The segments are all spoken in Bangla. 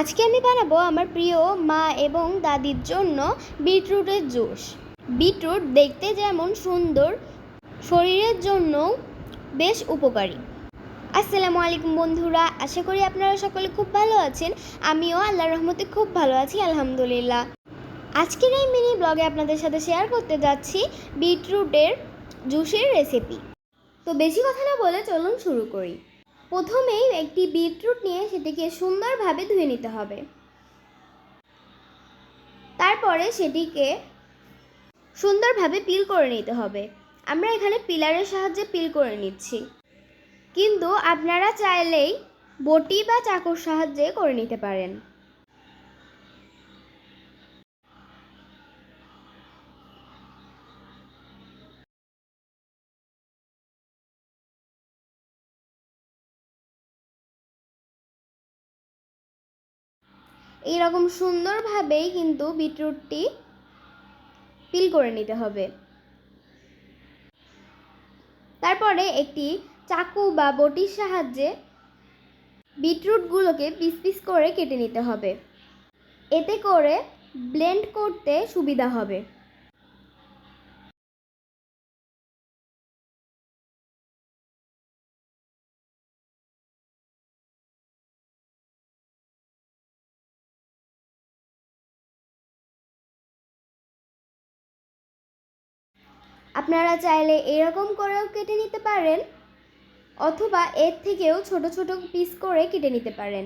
আজকে আমি বানাবো আমার প্রিয় মা এবং দাদির জন্য বিটরুটের জুস। বিটরুট দেখতে যেমন সুন্দর, শরীরের জন্য বেশ উপকারী। আসসালামু আলাইকুম বন্ধুরা, আশা করি আপনারা সকলে খুব ভালো আছেন। আমিও আল্লাহর রহমতে খুব ভালো আছি, আলহামদুলিল্লাহ। আজকের এই মিনি ব্লগে আপনাদের সাথে শেয়ার করতে যাচ্ছি বিটরুটের জুসের রেসিপি তো বেশি কথা না বলে চলুন শুরু করি। প্রথমেই একটি বিটরুট নিয়ে সেটিকে সুন্দরভাবে ধুয়ে নিতে হবে। তারপরে সেটিকে সুন্দরভাবে পিল করে নিতে হবে। আমরা এখানে পিলারের সাহায্যে পিল করে নিচ্ছি। কিন্তু আপনারা চাইলেই বটি বা চাকুর সাহায্যে করে নিতে পারেন। এইরকম সুন্দরভাবেই কিন্তু বিটরুটটি পিল করে নিতে হবে। তারপরে একটি চাকু বা বটির সাহায্যে বিটরুটগুলোকে পিস পিস করে কেটে নিতে হবে। এতে করে ব্লেন্ড করতে সুবিধা হবে। আপনারা চাইলে এরকম করেও কেটে নিতে পারেন, অথবা এর থেকেও ছোট ছোট পিস করে কেটে নিতে পারেন।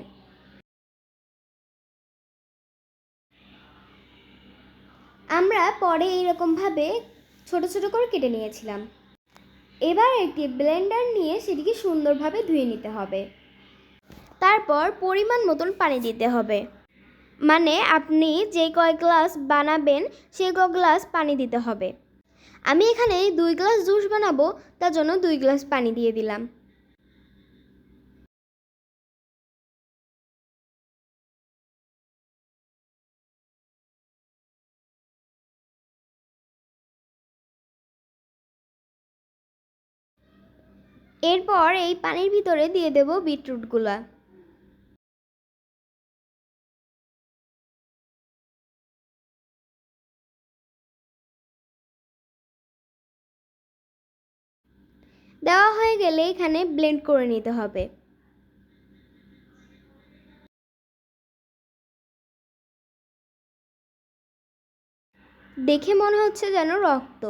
আমরা পরে এইরকমভাবে ছোট ছোট করে কেটে নিয়েছিলাম। এবার একটি ব্লেন্ডার নিয়ে সেটিকে সুন্দরভাবে ধুয়ে নিতে হবে। তারপর পরিমাণ মতন পানি দিতে হবে। মানে আপনি যে কয় গ্লাস বানাবেন সেই কয় গ্লাস পানি দিতে হবে। আমি এখানে দুই গ্লাস জুস বানাবো, তার জন্য দুই গ্লাস পানি দিয়ে দিলাম। এরপর এই পানির ভিতরে দিয়ে দেব বিটরুটগুলা। দেওয়া হয়ে গেলে এখানে ব্লেন্ড করে নিতে হবে। দেখে মনে হচ্ছে যেন রক্ত।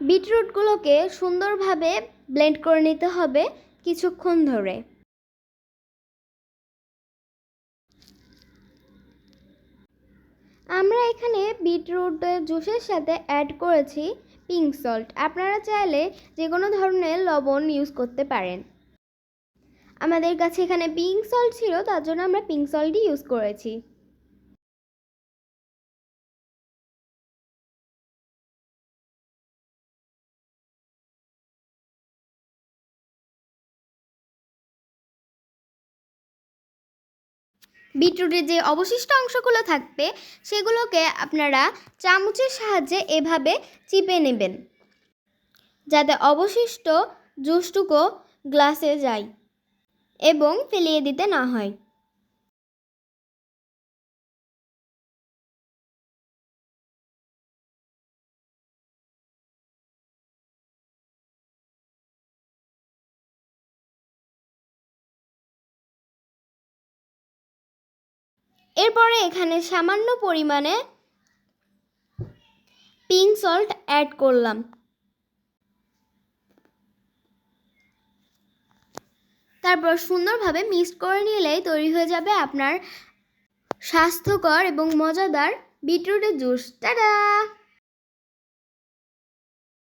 বিটরুটগুলোকে সুন্দরভাবে ব্লেন্ড করে নিতে হবে কিছুক্ষণ ধরে। আমরা এখানে বিটরুট জুসের সাথে অ্যাড করেছি পিঙ্ক সল্ট আপনারা চাইলে যে কোনো ধরনের লবণ ইউজ করতে পারেন। আমাদের কাছে এখানে পিঙ্ক সল্ট ছিল, তার জন্য আমরা পিঙ্ক সল্টই ইউজ করেছি। বিটরুটের যে অবশিষ্ট অংশগুলো থাকবে, সেগুলোকে আপনারা চামচের সাহায্যে এভাবে চিপে নেবেন, যাতে অবশিষ্ট জুসটুকু গ্লাসে যায় এবং ফেলিয়ে দিতে না হয়। এরপরে এখানে সামান্য পরিমাণে পিঙ্ক সল্ট অ্যাড করলাম। তারপর সুন্দরভাবে মিক্স করে নিলেই তৈরি হয়ে যাবে আপনার স্বাস্থ্যকর এবং মজাদার বিটরুটের জুস। টাটা!